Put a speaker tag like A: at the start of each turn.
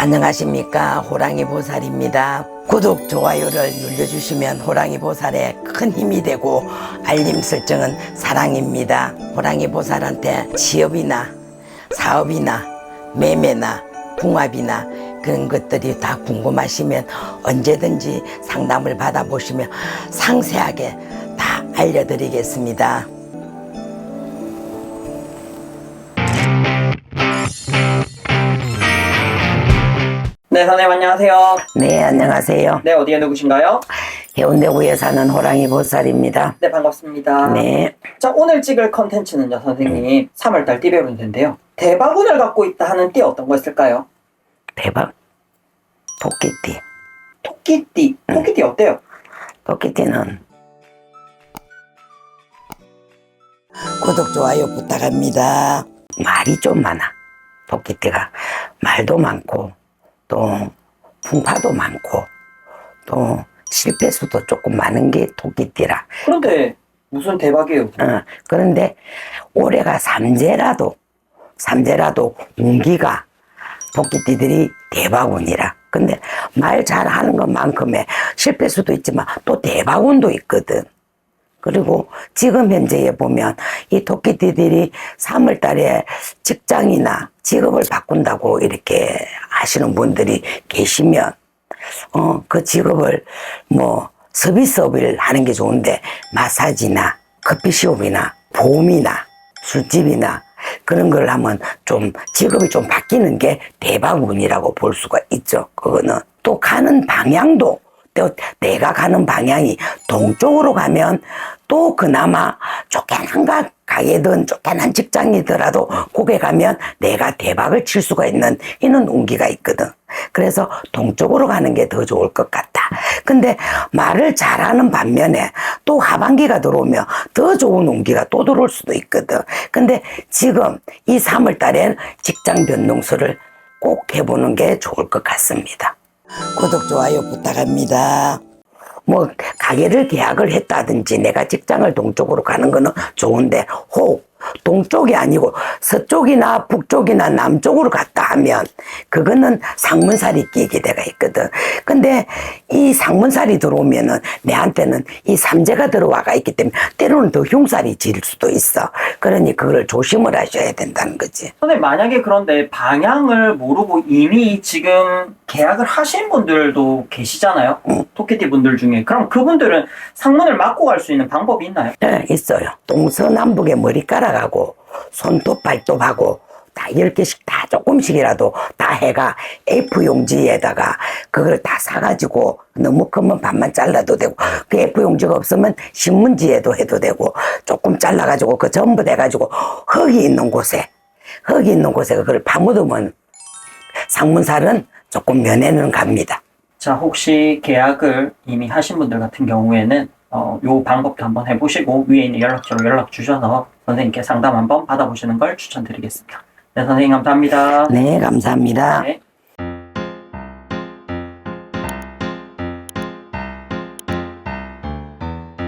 A: 안녕하십니까 호랑이 보살입니다. 구독 좋아요를 눌러주시면 호랑이 보살에 큰 힘이 되고 알림 설정은 사랑입니다. 호랑이 보살한테 취업이나 사업이나 매매나 궁합이나 그런 것들이 다 궁금하시면 언제든지 상담을 받아보시면 상세하게 다 알려드리겠습니다.
B: 네, 선생님 안녕하세요.
A: 네 안녕하세요.
B: 네, 어디에 누구신가요?
A: 해운대구에 사는 호랑이 보살입니다.
B: 네, 반갑습니다.
A: 네.
B: 자, 오늘 찍을 컨텐츠는요, 선생님. 3월달 띠배운인데요. 대박운을 갖고 있다 하는 띠 어떤 거 있을까요?
A: 대박. 토끼띠.
B: 토끼띠. 토끼띠 어때요?
A: 토끼띠는 구독, 좋아요 부탁합니다. 말이 좀 많아. 토끼띠가 말도 많고 또 풍파도 많고 또 실패수도 조금 많은 게 토끼띠라.
B: 그런데 무슨 대박이에요?
A: 어, 그런데 올해가 삼재라도 삼재라도 운기가 토끼띠들이 대박운이라. 근데 말 잘하는 것만큼의 실패수도 있지만 또 대박운도 있거든. 그리고 지금 현재에 보면 이 토끼띠들이 3월 달에 직장이나 직업을 바꾼다고 이렇게 하시는 분들이 계시면 어, 그 직업을 뭐 서비스업을 하는 게 좋은데 마사지나 커피숍이나 보험이나 술집이나 그런 걸 하면 좀 직업이 좀 바뀌는 게 대박운이라고 볼 수가 있죠. 그거는 또 가는 방향도 또 내가 가는 방향이 동쪽으로 가면 또 그나마 쫓겨난 가, 가게든 쫓겨난 직장이더라도 거기 가면 내가 대박을 칠 수가 있는 이런 운기가 있거든. 그래서 동쪽으로 가는 게 더 좋을 것 같다. 근데 말을 잘하는 반면에 또 하반기가 들어오면 더 좋은 운기가 또 들어올 수도 있거든. 근데 지금 이 3월 달엔 직장 변동수를 꼭 해보는 게 좋을 것 같습니다. 구독, 좋아요 부탁합니다. 뭐 가게를 계약을 했다든지 내가 직장을 동쪽으로 가는 거는 좋은데 혹 동쪽이 아니고 서쪽이나 북쪽이나 남쪽으로 갔다 하면 그거는 상문살이 끼게 돼가 있거든. 근데 이 상문살이 들어오면은 내한테는 이 삼재가 들어와가 있기 때문에 때로는 더 흉살이 질 수도 있어. 그러니 그걸 조심을 하셔야 된다는 거지.
B: 선생님, 만약에 그런데 방향을 모르고 이미 지금 계약을 하신 분들도 계시잖아요? 토끼띠 분들 중에. 그럼 그분들은 상문을 막고 갈 수 있는 방법이 있나요?
A: 네, 있어요. 동서남북에 머리카락 하고 손톱 발톱하고 다 10개씩 다 조금씩이라도 다 해가 F 용지에다가 그걸 다 사가지고 너무 크면 반만 잘라도 되고 그 F 용지가 없으면 신문지에도 해도 되고 조금 잘라가지고 그 전부 돼가지고 흙이 있는 곳에 흙이 있는 곳에 그걸 파묻으면 상문살은 조금 면에는 갑니다.
B: 자, 혹시 계약을 이미 하신 분들 같은 경우에는 어, 요 방법도 한번 해보시고 위에 있는 연락처로 연락 주셔서 선생님께 상담 한번 받아보시는 걸 추천드리겠습니다. 네, 선생님 감사합니다.
A: 네, 감사합니다.
B: 네.